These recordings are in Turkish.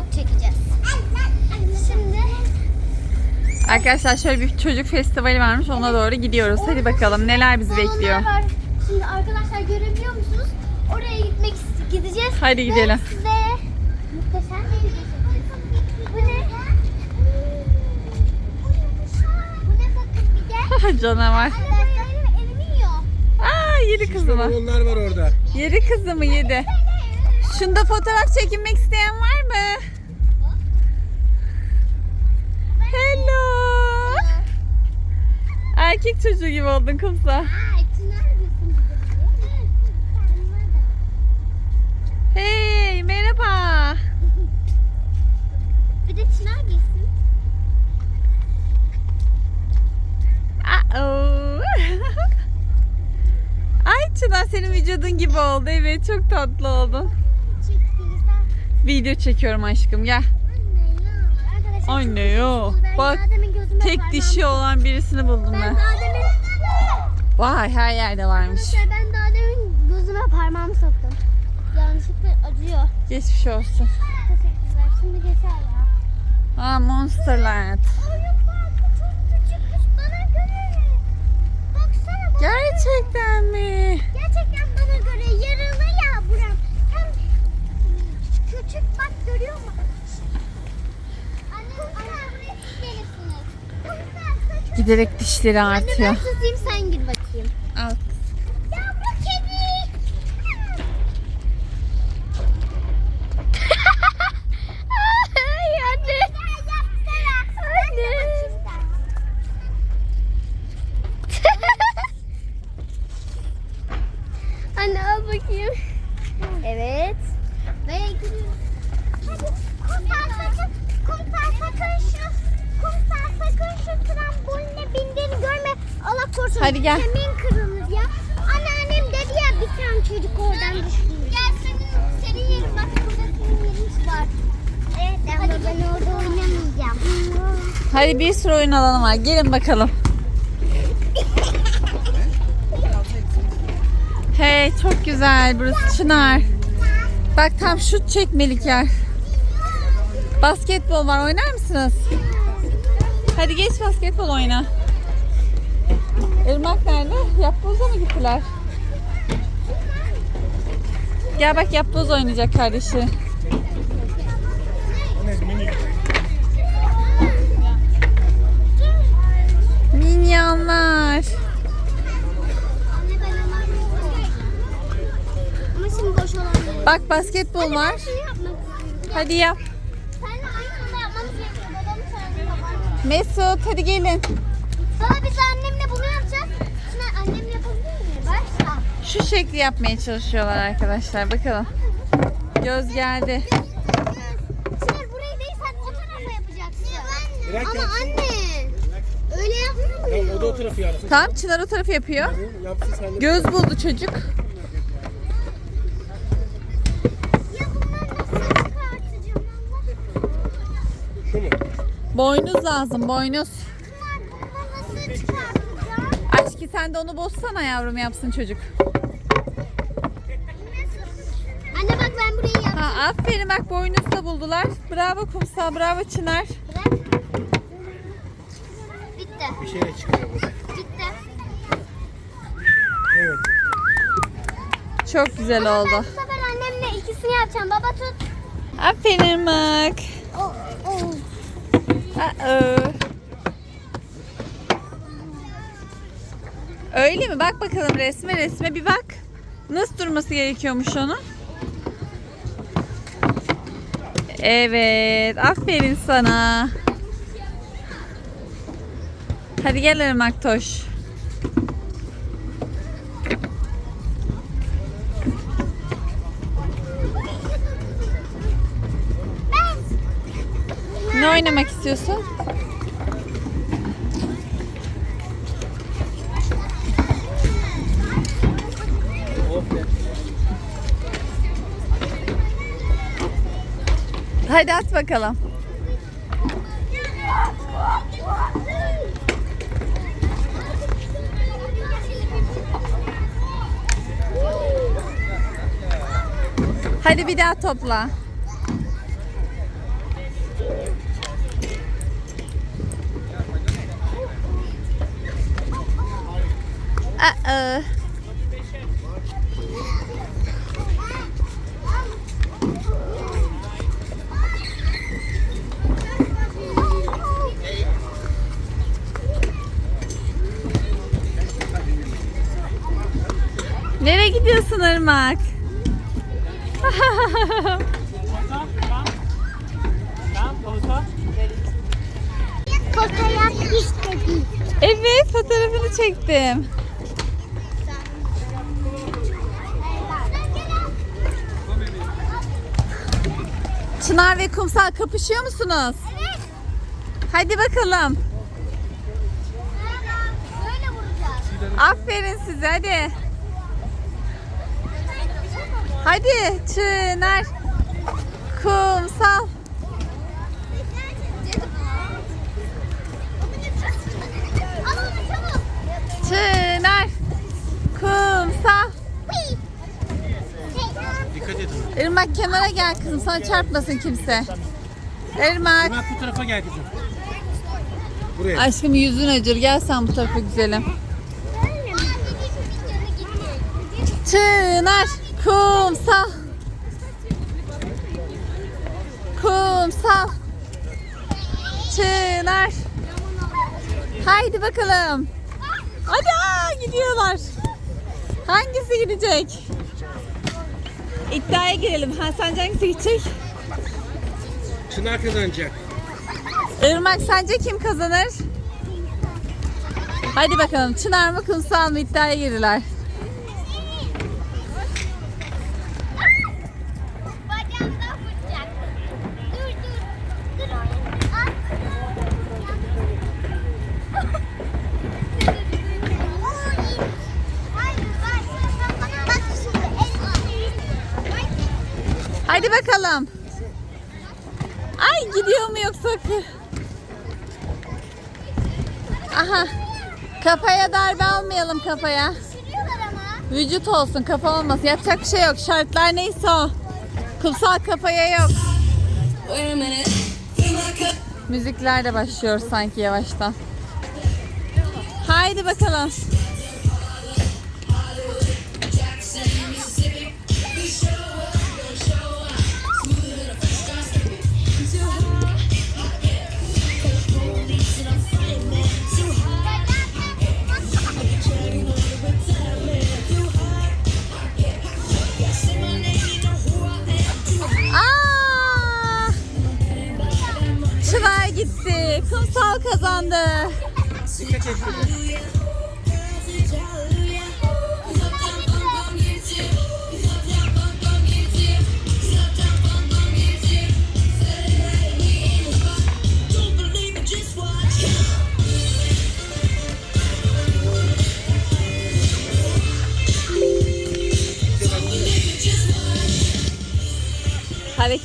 vlog çekeceğiz. Şimdi Arkadaşlar şöyle bir çocuk festivali varmış. Ona doğru gidiyoruz. Hadi bakalım neler bizi bekliyor. var. Şimdi arkadaşlar görebiliyor musunuz? Oraya gitmek gideceğiz. Hadi gidelim. Ve size muhteşem bir video çekeceğiz. Bu ne? Bu ne bakın bir de. Canavar. Anne benim elimi yiyor. Aa yedi kızımı. Onlar var orada. Yedi kızımı yedi. Şunda fotoğraf çekinmek isteyen var mı? Erkek çocuğu gibi oldun kumsa. Hey merhaba. Bir de Çınar giysin. Aa. Ay Çınar senin vücudun gibi oldu. Evet çok tatlı oldun. Video çekiyorum aşkım gel. Anne ya. Arkadaşlar Anne ya. Bak, Tek dişi olan birisini buldum Ben ben. daha demin Vay her yerde varmış. Ben daha demin gözüme parmağımı soktum. Yanlışlıkla acıyor. Geçmiş olsun. Teşekkürler. Şimdi geçer ya. Aa Monsterland. Oyun parkı çok küçük kız bana göre. Baksana bana Gerçekten mi? Gerçekten bana göre yaralı ya buram. Hem küçük bak görüyor musun? Anne, anne buraya siz gelirsiniz. Kumsal, saç- Giderek dişleri Anne ben artıyor. tutayım sen gir bakayım. Al. Yavru kedi. Ay anne. Anne. anne al bakayım. Evet. Ve giriyoruz. Hadi kumsal sakın, kumsal sakın şu, kumsal sakın şu tramboline bindiğini görme. Allah korusun. Hadi gel. Kemiğin kırılır ya. Anneannem dedi ya bir tane çocuk oradan düşmüş. Gel senin, senin yerin bak burada senin yerin var. Evet Hadi ben orada oynamayacağım. Hadi bir sürü oyun alanı var. Gelin bakalım. Hey çok güzel burası Çınar. Bak tam şut çekmelik yer. Basketbol var oynar mısınız? Hadi geç basketbol oyna. Irmak nerede? Yapboza mı gittiler? Gel bak yapboz oynayacak kardeşi. Minyonlar. Bak basketbol var. Hadi yap. Mesut hadi gelin. Baba biz annemle bunu yapacağız. Şimdi annemle yapabilir miyim? Başla. Şu şekli yapmaya çalışıyorlar arkadaşlar. Bakalım. Göz geldi. Çınar burayı değil sen o tarafa yapacaksın. Ama anne. Ya, o da o tarafı yapsın. Tamam Çınar o tarafı yapıyor. Yapsın sen de. Göz buldu çocuk. Şu mu? Boynuz lazım boynuz. Aşkı sen de onu bozsana yavrum yapsın çocuk. Anne bak ben burayı yaptım. Ha aferin bak boynuz da buldular. Bravo kumsal bravo Çınar. Bırak. Bitti. Bir şey çıkıyor burada. Bitti. Evet. Çok güzel Ama oldu. Ben bu sefer annemle ikisini yapacağım. Baba tut. Aferin Irmak. Oh, oh. Aa. Öyle mi? Bak bakalım resme resme bir bak. Nasıl durması gerekiyormuş onu? Evet. Aferin sana. Hadi gel Irmak Toş. Ne oynamak istiyorsun? Hadi at bakalım. Hadi bir daha topla. Uh-oh. Nereye gidiyorsun Irmak? Fotoğraf istedim. evet fotoğrafını çektim. Çınar ve Kumsal kapışıyor musunuz? Evet. Hadi bakalım. Böyle vuracağız. Aferin size hadi. Hadi Çınar. Kumsal. Çınar. Kumsal. Dikkat edin. Irmak kenara gel kızım sana çarpmasın kimse. Irmak. Hemen bu tarafa gel kızım. Buraya. Aşkım yüzün acır gel sen bu tarafa güzelim. Çınar. Kumsal. Kumsal. Çınar. Haydi bakalım. Hadi aa, gidiyorlar. Hangisi gidecek? İddiaya girelim. Ha, sence hangisi gidecek? Çınar kazanacak. Irmak sence kim kazanır? Hadi bakalım Çınar mı Kumsal mı iddiaya girdiler. Bakalım. Ay gidiyor mu yoksa? Aha. Kafaya darbe almayalım kafaya. Vücut olsun kafa olmasın. Yapacak bir şey yok. Şartlar neyse o. Kumsal kafaya yok. Müzikler de başlıyor sanki yavaştan. Haydi bakalım.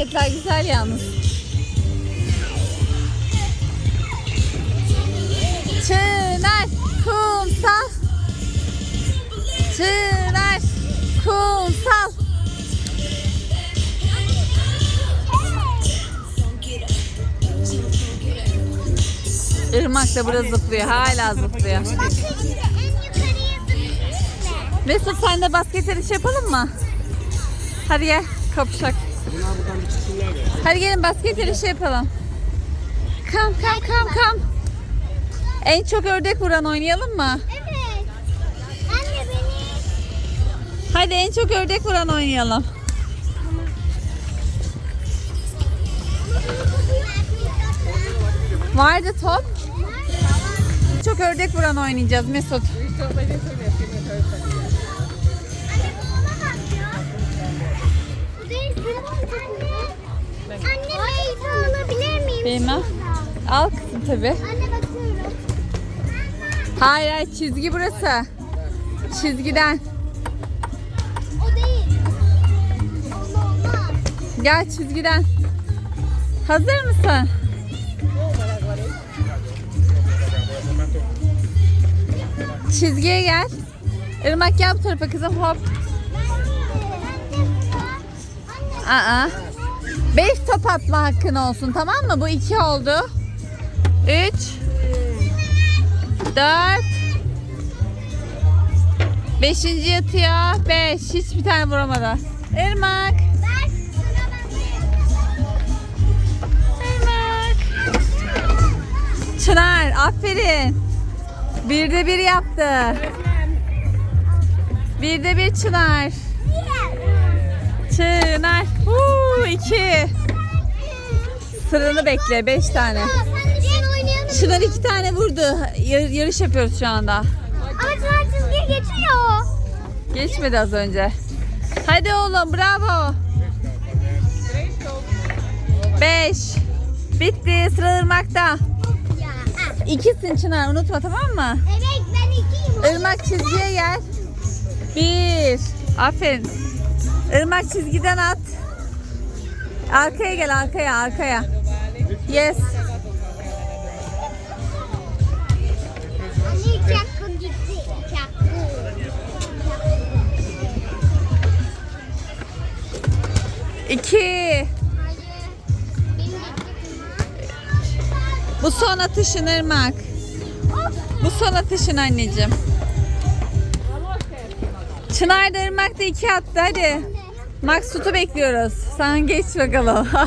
Hareketler güzel yalnız. Çınar, kumsal. Çınar, kumsal. Irmak da burada zıplıyor. Hala zıplıyor. Mesut sen de basket yarışı yapalım mı? Hadi gel kapışak. Bunlar buradan bir çıksınlar ya. Hadi gelin basket yarışı yapalım. Kam kam kam kam. En çok ördek vuran oynayalım mı? Evet. Anne beni. Hadi en çok ördek vuran oynayalım. Vardı top. Çok ördek vuran oynayacağız Mesut. Anne. Anne meyve alabilir miyim? Bilmem. Al kızım tabi. Anne bakıyorum. Hayır hayır çizgi burası. Çizgiden. O değil. Onu olmaz. Gel çizgiden. Hazır mısın? Çizgiye gel. Irmak gel bu tarafa kızım hop. Aa. Beş top atma hakkın olsun tamam mı? Bu iki oldu. Üç. Dört. Beşinci yatıyor. Beş. Hiçbir tane vuramadı. Irmak. Irmak. Çınar aferin. Bir de bir yaptı. Bir de bir Çınar. Çınar. Huu, iki. Sıranı bekle. Beş tane. Çınar iki tane vurdu. Yar- yarış yapıyoruz şu anda. Ama Çınar çizgiye geçiyor. Geçmedi az önce. Hadi oğlum bravo. Beş. Bitti sıra Irmak'ta. Ya. ah. İkisin Çınar unutma tamam mı? Evet ben ikiyim. Irmak çizgiye gel. Bir. Aferin. Irmak çizgiden at. Arkaya gel arkaya arkaya. Yes. İki. Bu son atışın Irmak. Bu son atışın anneciğim. Çınar da Irmak da iki attı hadi. Maksut'u bekliyoruz. Sen geç bakalım.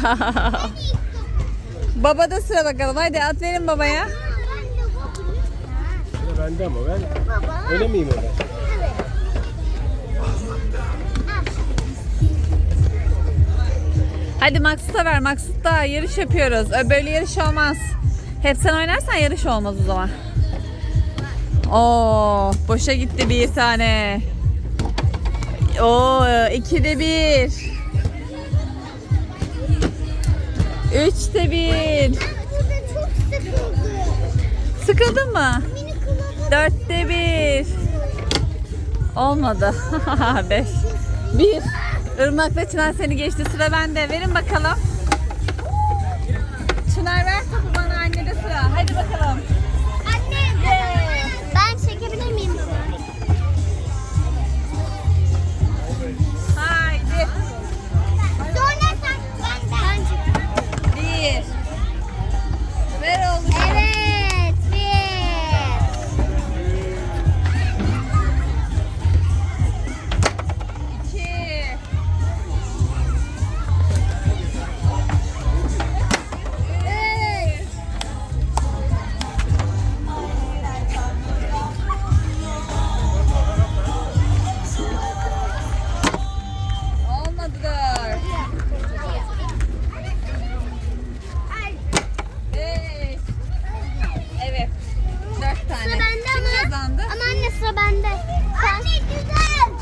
Babada sıra bakalım. Hadi at verin babaya. Sıra bende ama ben Baba. öyle miyim öyle? Hadi Maksut'a ver. Maksut'ta yarış yapıyoruz. Böyle yarış olmaz. Hep sen oynarsan yarış olmaz o zaman. Oo, boşa gitti bir tane. Oo, ikide bir. Üçte bir. Sıkıldın mı? Dörtte bir. Olmadı. Beş. Bir. Irmak'la Çınar seni geçti. Sıra bende. Verin bakalım. Çınar ver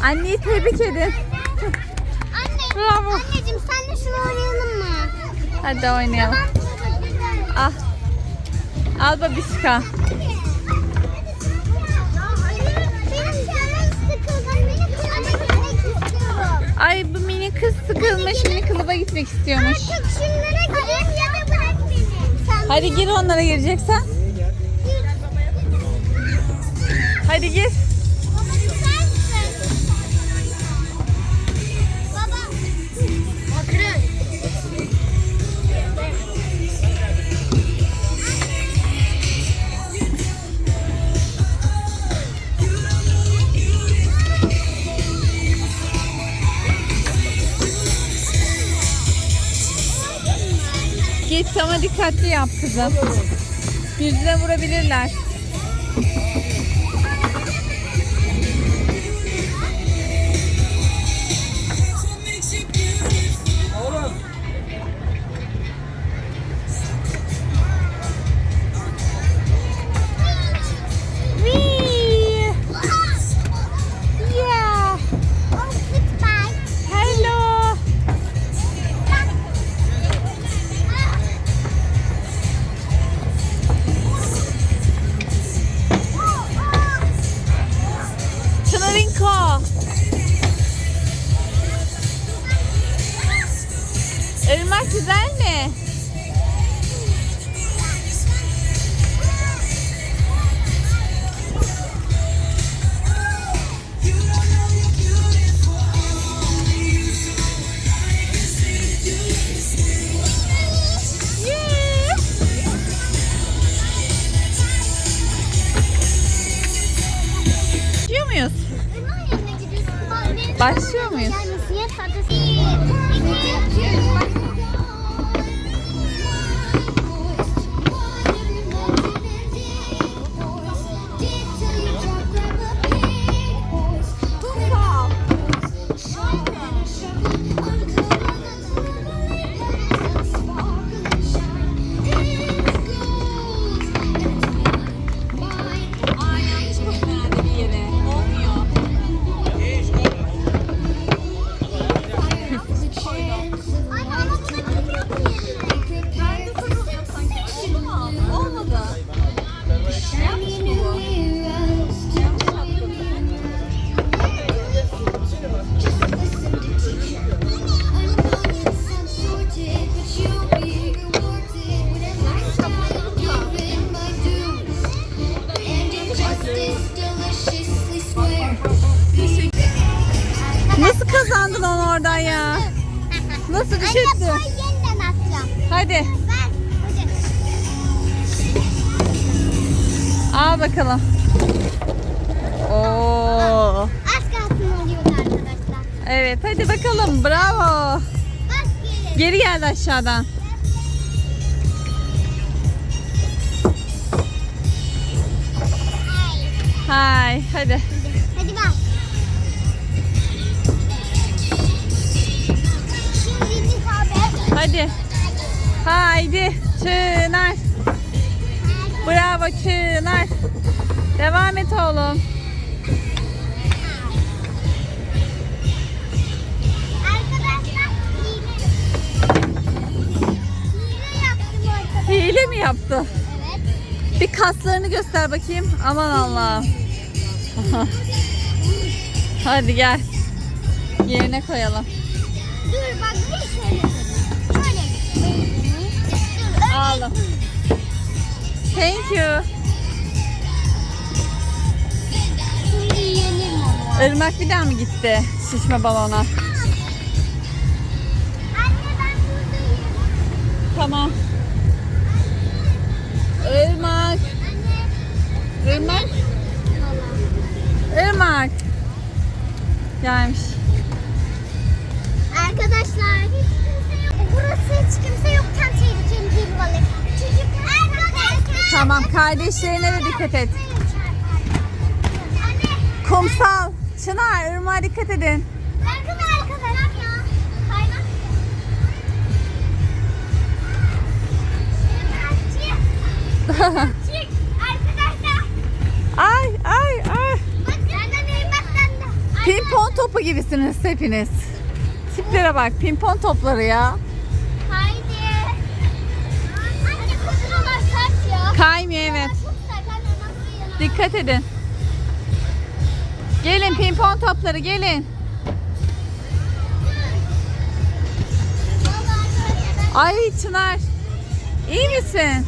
Anneyi tebrik edin. Anne. Bravo. Anneciğim sen de şunu oynayalım mı? Hadi oynayalım. Tamam. Al. Al babişka. Ay bu mini kız sıkılmış. Mini kılıba gitmek istiyormuş. Artık şunlara gireyim ya da bırak beni. Sen Hadi gir onlara gireceksen. Hadi gir. Dikkatli yap kızım. Yüzüne vurabilirler. Oradan ya? Nasıl Anne yeniden atacağım. Hadi al bakalım. Oo. Az kalsın oluyordu arkadaşlar. Evet hadi bakalım bravo. Geri geldi aşağıdan. Hay hadi. Hadi bak. Hadi. Haydi Çınar. Bravo Çınar. Devam et oğlum. Hile. Mi yaptı? Evet. Bir kaslarını göster bakayım. Aman Allah'ım. Hadi gel. Yerine koyalım. Dur bak bir şöyle. Şöyle. Aldım. Thank you. Şimdi yenelim onu. Irmak bir daha mı gitti şişme balona? Tamam. Irmak. Anne. Irmak. Irmak. Gelmiş. Arkadaşlar hiç kimse yok. Burası hiç kimse yokken tehlikeli Tamam kardeşlerine de dikkat et. Kumsal. Çınar, Irmak'a dikkat edin. Bakın arkadaşlar ay ay ay. Pimpon topu gibisiniz hepiniz. Tiplere bak pimpon topları ya. Evet. Dikkat edin. Gelin pimpon topları gelin. Ay Çınar. İyi misin?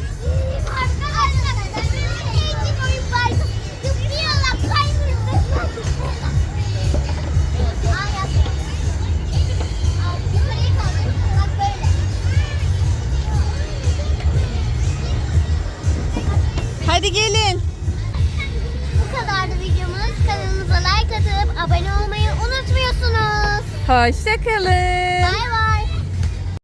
Hadi gelin. Bu kadardı videomuz. Kanalımıza like atıp abone olmayı unutmuyorsunuz. Hoşçakalın. Bay bay.